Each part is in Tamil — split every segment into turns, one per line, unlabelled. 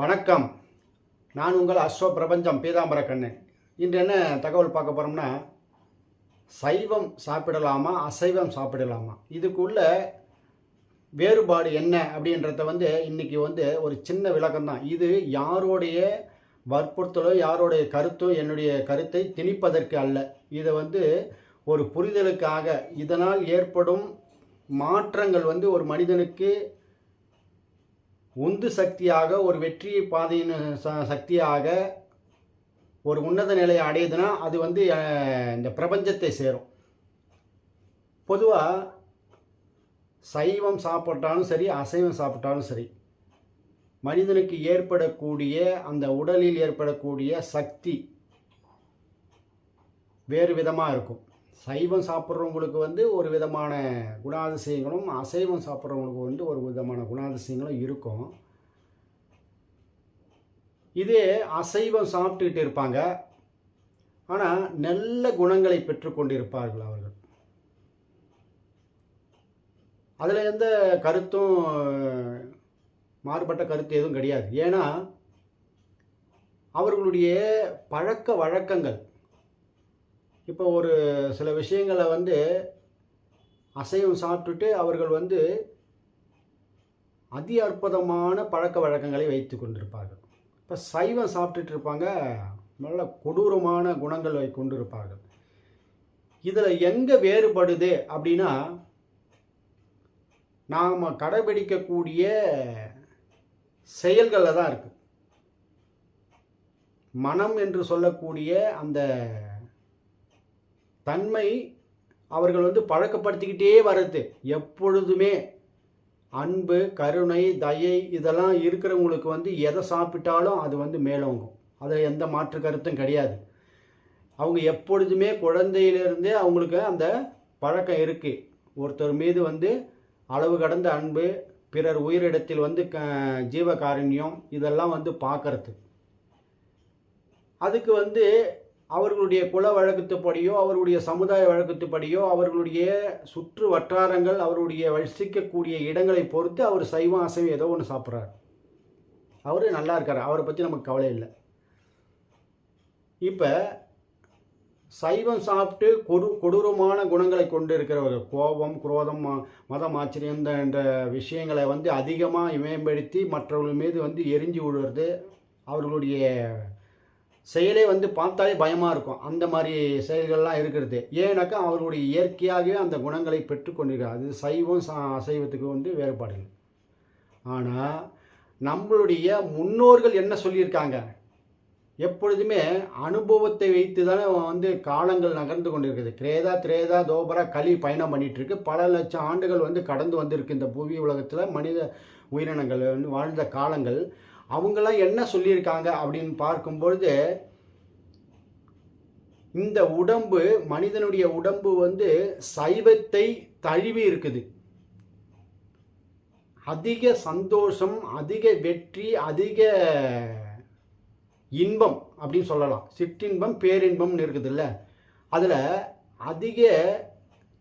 வணக்கம். நான் உங்கள் அஸ்வ பிரபஞ்சம் பீதாம்பர கண்ணன் இன்று என்ன தகவல் பார்க்க போகிறோம்னா சைவம் சாப்பிடலாமா அசைவம் சாப்பிடலாமா? இதுக்குள்ள வேறுபாடு என்ன அப்படின்றத வந்து இன்றைக்கி வந்து ஒரு சின்ன விளக்கம் தான். இது யாருடைய வற்புறுத்தலோ யாருடைய கருத்தோ என்னுடைய கருத்தை திணிப்பதற்கு அல்ல. இதை வந்து ஒரு புரிதலுக்காக இதனால் ஏற்படும் மாற்றங்கள் வந்து ஒரு மனிதனுக்கு உந்து சக்தியாக ஒரு வெற்றி பாதையின் ச- சக்தியாக ஒரு உன்னத நிலையை அடையுதுன்னா அது வந்து இந்த பிரபஞ்சத்தை சேரும். பொதுவாக சைவம் சாப்பிட்டாலும் சரி அசைவம் சாப்பிட்டாலும் சரி மனிதனுக்கு ஏற்படக்கூடிய அந்த உடலில் ஏற்படக்கூடிய சக்தி வேறு விதமாக இருக்கும். சைவம் சாப்பிட்றவங்களுக்கு வந்து ஒரு விதமான குணாதிசயங்களும் அசைவம் சாப்பிட்றவங்களுக்கு வந்து ஒரு விதமான குணாதிசயங்களும் இருக்கும். இதே அசைவம் சாப்பிட்டுக்கிட்டு இருப்பாங்க. ஆனால் நல்ல குணங்களை பெற்றுக்கொண்டிருப்பார்கள் அவர்கள். அதில் எந்த கருத்தும் மாறுபட்ட கருத்து எதுவும் கிடையாது. ஏன்னா அவர்களுடைய பழக்க வழக்கங்கள் இப்போ ஒரு சில விஷயங்களை வந்து அசைவம் சாப்பிட்டுட்டு அவர்கள் வந்து அதி அற்புதமான பழக்க வழக்கங்களை வைத்து கொண்டிருப்பார்கள். இப்போ சைவம் சாப்பிட்டுட்டு இருப்பாங்க நல்ல கொடூரமான குணங்களை கொண்டிருப்பார்கள். இதில் எங்கே வேறுபடுது அப்படின்னா நாம் கடைபிடிக்கக்கூடிய செயல்களில் தான் இருக்குது மனம் என்று சொல்லக்கூடிய அந்த தன்மை அவர்கள் வந்து பழக்கப்படுத்திக்கிட்டே வர்றது. எப்பொழுதுமே அன்பு கருணை தயை இதெல்லாம் இருக்கிறவங்களுக்கு வந்து எதை சாப்பிட்டாலும் அது வந்து மேலோங்கும். அதில் எந்த மாற்று கருத்தும் கிடையாது. அவங்க எப்பொழுதுமே குழந்தையிலிருந்தே அவங்களுக்கு அந்த பழக்கம் இருக்குது ஒருத்தர் மீது வந்து அளவு கடந்த அன்பு பிறர் உயிரிடத்தில் வந்து க ஜீவகாருண்யம் இதெல்லாம் வந்து பார்க்கறது. அதுக்கு வந்து அவர்களுடைய குல வழக்கத்துப்படியோ அவர்களுடைய சமுதாய வழக்கத்துப்படியோ அவர்களுடைய சுற்று வட்டாரங்கள் அவருடைய வசிக்கக்கூடிய இடங்களை பொறுத்து அவர் சைவம் அசைவம் ஏதோ ஒன்று சாப்பிட்றாரு. அவர் நல்லா இருக்கார். அவரை பற்றி நமக்கு கவலை இல்லை. இப்போ சைவம் சாப்பிட்டு கொடு கொடூரமான குணங்களை கொண்டு இருக்கிறவர்கள் கோபம் குரோதம் மதம் ஆச்சரியம் என்ற விஷயங்களை வந்து அதிகமாக மேம்படுத்தி மற்றவர்கள் மீது வந்து எரிஞ்சு விடுறது அவர்களுடைய செயலே வந்து பார்த்தாலே பயமாக இருக்கும். அந்த மாதிரி செயல்கள்லாம் இருக்கிறது. ஏன்னாக்கா அவர்களுடைய இயற்கையாகவே அந்த குணங்களை பெற்றுக்கொண்டிருக்கிறார் அது சைவம் சா அசைவத்துக்கு வந்து வேறுபாடுகள். ஆனால் நம்மளுடைய முன்னோர்கள் என்ன சொல்லியிருக்காங்க? எப்பொழுதுமே அனுபவத்தை வைத்து தானே வந்து காலங்கள் நகர்ந்து கொண்டிருக்குது. கிரேதா திரேதா தோபரா களி பயணம் பண்ணிகிட்ருக்கு பல லட்சம் ஆண்டுகள் வந்து கடந்து வந்திருக்கு இந்த புவி உலகத்தில். மனித உயிரினங்கள் வந்து வாழ்ந்த காலங்கள். அவங்களாம் என்ன சொல்லியிருக்காங்க அப்படின்னு பார்க்கும்பொழுது இந்த உடம்பு மனிதனுடைய உடம்பு வந்து சைவத்தை தழுவி இருக்குது. அதிக சந்தோஷம் அதிக வெற்றி அதிக இன்பம் அப்படின்னு சொல்லலாம். சிற்றின்பம் பேரின்பம்னு இருக்குதுல்ல. அதில் அதிக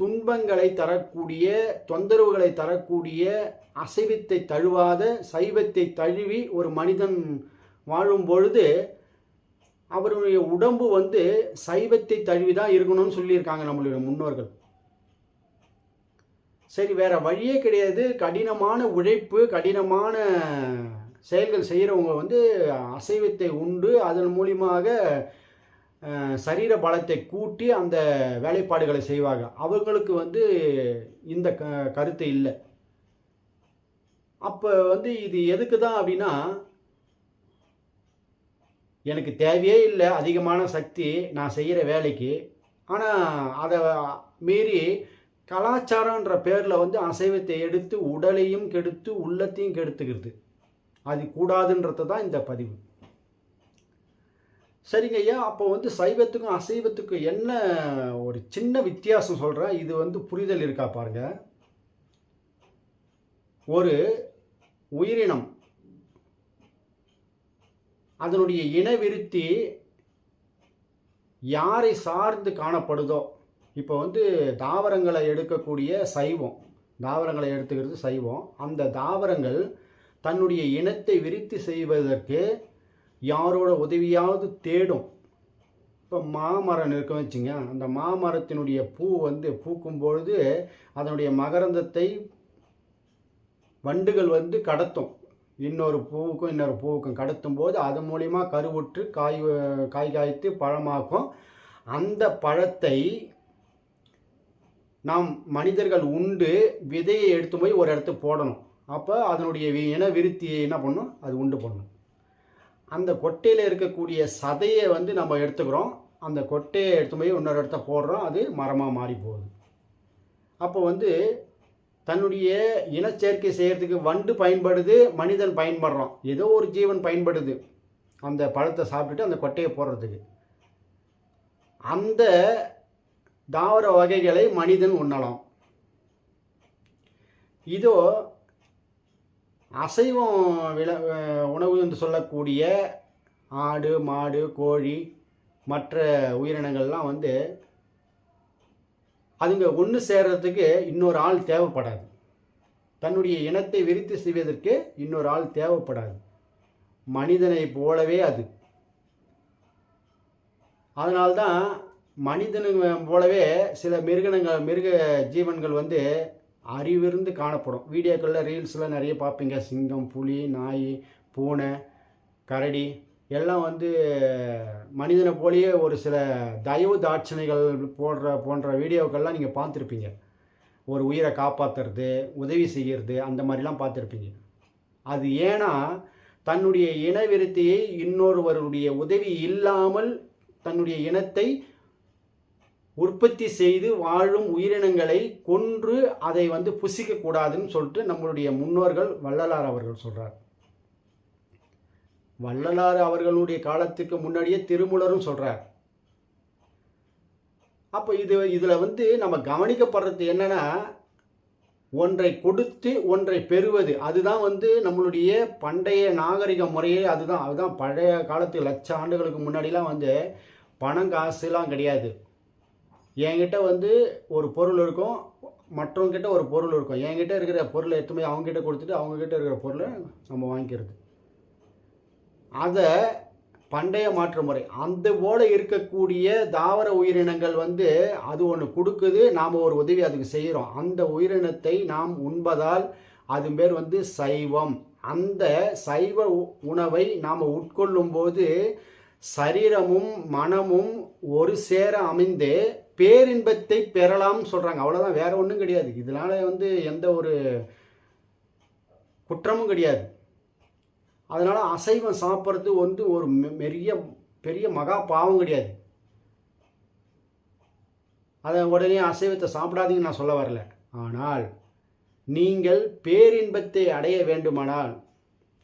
துன்பங்களை தரக்கூடிய தொந்தரவுகளை தரக்கூடிய அசைவத்தை தழுவாத சைவத்தை தழுவி ஒரு மனிதன் வாழும் பொழுது அவருடைய உடம்பு வந்து சைவத்தை தழுவி தான் இருக்கணும்னு சொல்லியிருக்காங்க நம்மளுடைய முன்னோர்கள். சரி வேற வழியே கிடையாது. கடினமான உழைப்பு கடினமான செயல்கள் செய்கிறவங்க வந்து அசைவத்தை உண்டு. அதன் மூலியமாக சரீர பலத்தை கூட்டி அந்த வேலைப்பாடுகளை செய்வாங்க. அவங்களுக்கு வந்து இந்த க கருத்து இல்லை. அப்போ வந்து இது எதுக்கு தான் அப்படின்னா எனக்கு தேவையே இல்லை அதிகமான சக்தி நான் செய்கிற வேலைக்கு. ஆனால் அதை மீறி கலாச்சாரன்ற பேரில் வந்து அசைவத்தை எடுத்து உடலையும் கெடுத்து உள்ளத்தையும் கெடுத்துக்கிறது. அது கூடாதுன்றது தான் இந்த பதிவு. சரிங்க ஐயா அப்போ வந்து சைவத்துக்கும் அசைவத்துக்கும் என்ன ஒரு சின்ன வித்தியாசம் சொல்கிறேன் இது வந்து புரிதல் இருக்கா பாருங்க. ஒரு உயிரினம் அதனுடைய இனவிருத்தி யாரை சார்ந்து காணப்படுதோ இப்போ வந்து தாவரங்களை எடுக்கக்கூடிய சைவம் தாவரங்களை எடுத்துக்கிறது சைவம். அந்த தாவரங்கள் தன்னுடைய இனத்தை விருத்தி செய்வதற்கு யாரோட உதவியாவது தேடும். இப்போ மாமரம் இருக்க வச்சுங்க அந்த மாமரத்தினுடைய பூ வந்து பூக்கும் பொழுது அதனுடைய மகரந்தத்தை வண்டுகள் வந்து கடத்தும். இன்னொரு பூவுக்கும் இன்னொரு பூவுக்கும் கடத்தும் போது அது மூலிமா கருவுற்று காய் காய் காய்த்து பழமாக்கும். அந்த பழத்தை நாம் மனிதர்கள் உண்டு விதையை எடுத்து போய் ஒரு இடத்துக்கு போடணும். அப்போ அதனுடைய இன விருத்தியை என்ன பண்ணும்? அது உண்டு பண்ணும். அந்த கொட்டையில் இருக்கக்கூடிய சதையை வந்து நம்ம எடுத்துக்கிறோம். அந்த கொட்டையை எடுத்து போய் இன்னொரு இடத்த போடுறோம். அது மரமாக மாறி போகுது. அப்போ வந்து தன்னுடைய இனச்சேர்க்கை செய்கிறதுக்கு வண்டு பயன்படுது மனிதன் பயன்படுறான். ஏதோ ஒரு ஜீவன் பயன்படுது. அந்த பழத்தை சாப்பிட்டுட்டு அந்த கொட்டையை போடுறதுக்கு. அந்த தாவர வகைகளை மனிதன் உண்ணலாம். இதோ அசைவம் வில உணவு என்று சொல்லக்கூடிய ஆடு மாடு கோழி மற்ற உயிரினங்கள்லாம் வந்து அதுங்க ஒன்று சேர்கிறதுக்கு இன்னொரு ஆள் தேவைப்படாது. தன்னுடைய இனத்தை விரித்து செய்வதற்கு இன்னொரு ஆள் தேவைப்படாது. மனிதனை போலவே அது. அதனால்தான் மனிதனுங்க போலவே சில மிருகனங்கள் மிருக ஜீவன்கள் வந்து அறிவிருந்து காணப்படும். வீடியோக்களில் ரீல்ஸில் நிறைய பார்ப்பீங்க. சிங்கம் புலி நாய் பூனை கரடி எல்லாம் வந்து மனிதனை போலேயே ஒரு சில தயவு தாட்சணைகள் போடுற போன்ற வீடியோக்கள்லாம் நீங்கள் பார்த்துருப்பீங்க. ஒரு உயிரை காப்பாற்றுறது உதவி செய்கிறது அந்த மாதிரிலாம் பார்த்துருப்பீங்க. அது ஏன்னா தன்னுடைய இனவிருத்தியை இன்னொருவருடைய உதவி இல்லாமல் தன்னுடைய இனத்தை உற்பத்தி செய்து வாழும் உயிரினங்களை கொன்று அதை வந்து புசிக்கக்கூடாதுன்னு சொல்லிட்டு நம்மளுடைய முன்னோர்கள் வள்ளலார் அவர்கள் சொல்கிறார் வள்ளலார் அவர்களுடைய காலத்துக்கு முன்னாடியே திருமூலரும் சொல்கிறார் அப்போ இது இதில் வந்து நம்ம கவனிக்கப்படுறது என்னன்னா ஒன்றை கொடுத்து ஒன்றை பெறுவது. அதுதான் வந்து நம்மளுடைய பண்டைய நாகரிக முறையே அதுதான். அதுதான் பழைய காலத்து லட்ச ஆண்டுகளுக்கு முன்னாடிலாம் வந்து பணம் காசுலாம் கிடையாது. என்கிட்ட வந்து ஒரு பொருள் இருக்கும் மற்றவங்கிட்ட ஒரு பொருள் இருக்கும். என்கிட்ட இருக்கிற பொருளை எடுத்துமே அவங்ககிட்ட கொடுத்துட்டு அவங்கக்கிட்ட இருக்கிற பொருளை நம்ம வாங்கிக்கிறது. அதை பண்டைய மாற்று முறை அந்த போல் இருக்கக்கூடிய தாவர உயிரினங்கள் வந்து அது ஒன்று கொடுக்குது நாம் ஒரு உதவி அதுக்கு செய்கிறோம் அந்த உயிரினத்தை நாம் உண்பதால் அது பேர் வந்து சைவம். அந்த சைவ உ- உணவை நாம் உட்கொள்ளும்போது சரீரமும் மனமும் ஒரு சேர அமைந்து பேரின்பத்தை பெறலாம்னு சொல்கிறாங்க அவ்வளோதான் வேற ஒன்றும் கிடையாது. இதனால வந்து எந்த ஒரு குற்றமும் கிடையாது. அதனால் அசைவம் சாப்பிட்றது வந்து ஒரு மெ- பெரிய பெரிய மகா பாவம் கிடையாது. அதை உடனே அசைவத்தை சாப்பிடாதீங்கன்னு நான் சொல்ல வரல. ஆனால் நீங்கள் பேரின்பத்தை அடைய வேண்டுமானால்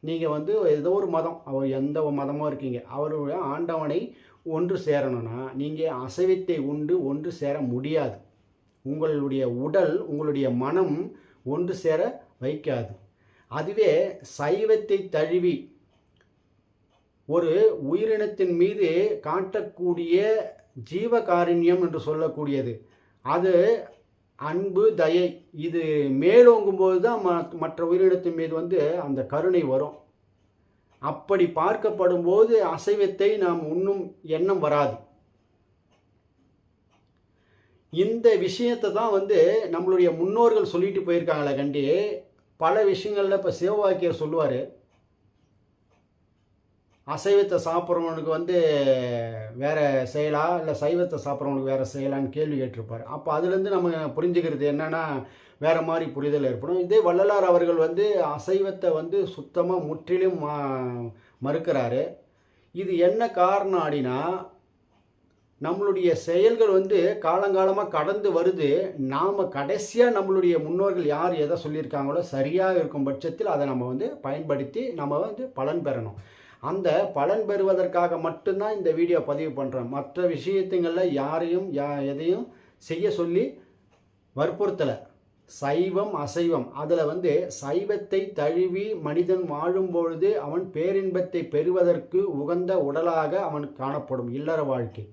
நீங்கள் வந்து ஏதோ ஒரு மதம் அவர் எந்த ஒரு மதமோ இருக்கீங்க. அவருடைய ஆண்டவனை ஒன்று சேரணும்னா நீங்கள் அசைவத்தை உண்டு ஒன்று சேர முடியாது. உங்களுடைய உடல் உங்களுடைய மனம் ஒன்று சேர வைக்காது. அதுவே சைவத்தை தழுவி ஒரு உயிரினத்தின் மீது காட்டக்கூடிய ஜீவகாருண்யம் என்று சொல்லக்கூடியது. அது அன்பு தயை இது மேலோங்கும் போது தான் மற்ற உயிரினத்தின் மீது வந்து அந்த கருணை வரும். அப்படி பார்க்கப்படும் போது அசைவத்தை நாம் உண்ணும் எண்ணம் வராது. இந்த விஷயத்தை தான் வந்து நம்மளுடைய முன்னோர்கள் சொல்லிட்டு போயிருக்காங்களே கண்டி பல விஷயங்களில் இப்போ சிவவாக்கியர் சொல்லுவார். அசைவத்தை சாப்பிட்றவனுக்கு வந்து வேறு செயலா இல்லை சைவத்தை சாப்பிட்றவனுக்கு வேறு செயலான்னு கேள்வி கேட்டிருப்பார். அப்போ அதுலேருந்து நம்ம புரிஞ்சுக்கிறது என்னன்னா வேறு மாதிரி புரிதல் ஏற்படும். இதே வள்ளலார் அவர்கள் வந்து அசைவத்தை வந்து சுத்தமாக முற்றிலும் மறுக்கிறாரு. இது என்ன காரணம் அப்படின்னா நம்மளுடைய செயல்கள் வந்து காலங்காலமாக கடந்து வருது. நாம் கடைசியாக நம்மளுடைய முன்னோர்கள் யார் எதை சொல்லியிருக்காங்களோ சரியாக இருக்கும் பட்சத்தில் அதை நம்ம வந்து பயன்படுத்தி நம்ம வந்து பலன் பெறணும். அந்த பலன் பெறுவதற்காக மட்டும்தான் இந்த வீடியோ பதிவு பண்ணுறோம் மற்ற விஷயத்துங்களில் யாரையும் யா எதையும் செய்ய சொல்லி வற்புறுத்தலை. சைவம் அசைவம். அதில் வந்து சைவத்தை தழுவி மனிதன் வாழும் பொழுது அவன் பேரின்பத்தை பெறுவதற்கு உகந்த உடலாக அவன் காணப்படும் இல்லற வாழ்க்கை.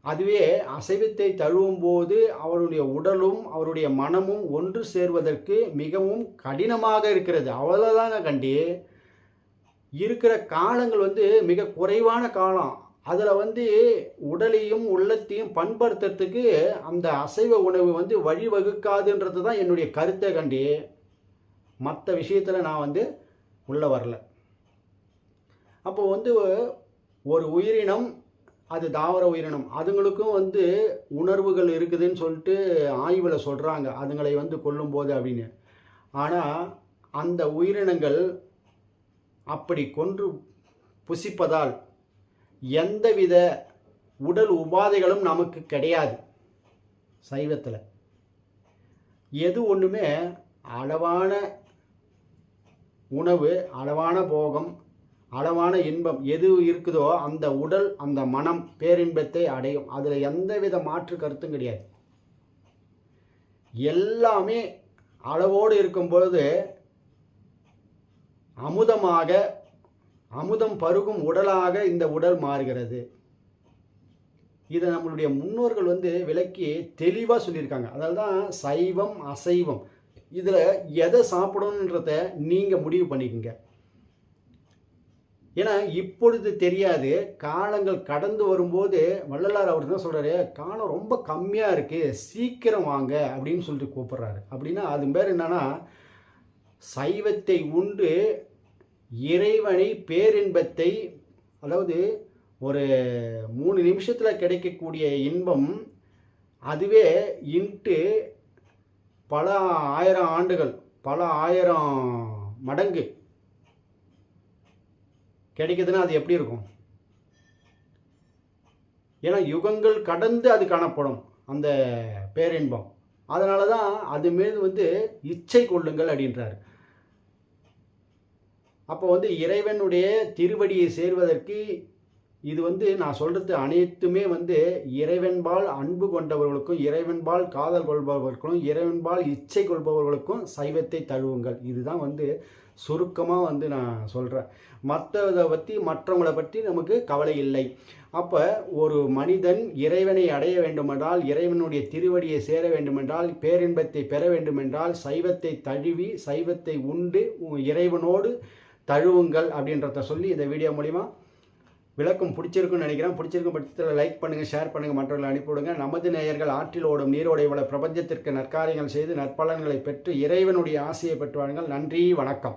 அதுவே அசைவத்தை தழுவும் போது அவருடைய உடலும் அவருடைய மனமும் ஒன்று சேர்வதற்கு மிகவும் கடினமாக இருக்கிறது. அவ்வளோதாங்க கண்டி. இருக்கிற காலங்கள் வந்து மிக குறைவான காலம். அதில் வந்து உடலையும் உள்ளத்தையும் பண்படுத்துறதுக்கு அந்த அசைவ உணவு வந்து வழிவகுக்காதுன்றது தான் என்னுடைய கருத்தை கண்டி மற்ற விஷயத்தில் நான் வந்து உள்ளே வரல. அப்போ வந்து ஒரு உயிரினம் அது தாவர உயிரினம் அதுங்களுக்கும் வந்து உணர்வுகள் இருக்குதுன்னு சொல்லிட்டு ஆய்வில் சொல்கிறாங்க அதுங்களை வந்து கொல்லும்போது அப்படின்னு. ஆனால் அந்த உயிரினங்கள் அப்படி கொன்று புசிப்பதால் எந்தவித உடல் உபாதைகளும் நமக்கு கிடையாது சைவத்தில். எது ஒன்றுமே அளவான உணவு அளவான போகம் அளவான இன்பம் எது இருக்குதோ அந்த உடல் அந்த மனம் பேரின்பத்தை அடையும். அதில் எந்தவித மாற்று கருத்தும் கிடையாது. எல்லாமே அளவோடு இருக்கும் பொழுது அமுதமாக அமுதம் பருகும் உடலாக இந்த உடல் மாறுகிறது. இதை நம்மளுடைய முன்னோர்கள் வந்து விளக்கி தெளிவாக சொல்லியிருக்காங்க. அதனால தான் சைவம் அசைவம். இதில் எதை சாப்பிடணுன்றத நீங்கள் முடிவு பண்ணிக்கோங்க. ஏன்னா இப்பொழுது தெரியாது. காலங்கள் கடந்து வரும்போது வள்ளலார் அவர் தான் சொல்கிறாரு காலம் ரொம்ப கம்மியாக இருக்குது சீக்கிரம் வாங்க. அப்படின்னு சொல்லிட்டு கூப்பிட்றாரு. அப்படின்னா அது பேர் என்னென்னா சைவத்தை உண்டு இறைவனை பேரின்பத்தை அதாவது ஒரு மூணு நிமிஷத்தில் கிடைக்கக்கூடிய இன்பம் அதுவே இன்ட்டு பல ஆயிரம் ஆண்டுகள் பல ஆயிரம் மடங்கு கிடைக்குதுன்னா அது எப்படி இருக்கும்? ஏன்னா யுகங்கள் கடந்து அது காணப்படும் அந்த பேரின்பம். அதனால தான் அது மீது வந்து இச்சை கொள்ளுங்கள் அப்படின்றார். அப்போ வந்து இறைவனுடைய திருவடியை சேர்வதற்கு இது வந்து நான் சொல்கிறது அனைத்துமே வந்து இறைவன்பால் அன்பு கொண்டவர்களுக்கும் இறைவன்பால் காதல் கொள்பவர்களுக்கும் இறைவன்பால் இச்சை கொள்பவர்களுக்கும் சைவத்தை தழுவுங்கள். இதுதான் வந்து சுருக்கமாக வந்து நான் சொல்கிறேன் மற்றதை பற்றி மற்றவங்களை பற்றி நமக்கு கவலை இல்லை. அப்போ ஒரு மனிதன் இறைவனை அடைய வேண்டுமென்றால் இறைவனுடைய திருவடியை சேர வேண்டுமென்றால் பேரின்பத்தை பெற வேண்டுமென்றால் சைவத்தை தழுவி சைவத்தை உண்டு இறைவனோடு தழுவுங்கள் அப்படின்றத சொல்லி இந்த வீடியோ மூலிமா விளக்கம் பிடிச்சிருக்குன்னு நினைக்கிறேன். பிடிச்சிருக்கும் பட்சத்தில் லைக் பண்ணுங்கள் ஷேர் பண்ணுங்கள் மற்றவர்களை அனுப்பிவிடுங்க நமது நேயர்கள் ஆற்றில் ஓடும் நீரோடை உள்ள பிரபஞ்சத்திற்கு நற்காரியங்கள் செய்து நற்பலன்களை பெற்று இறைவனுடைய ஆசையை பெற்றுவார்கள் நன்றி வணக்கம்.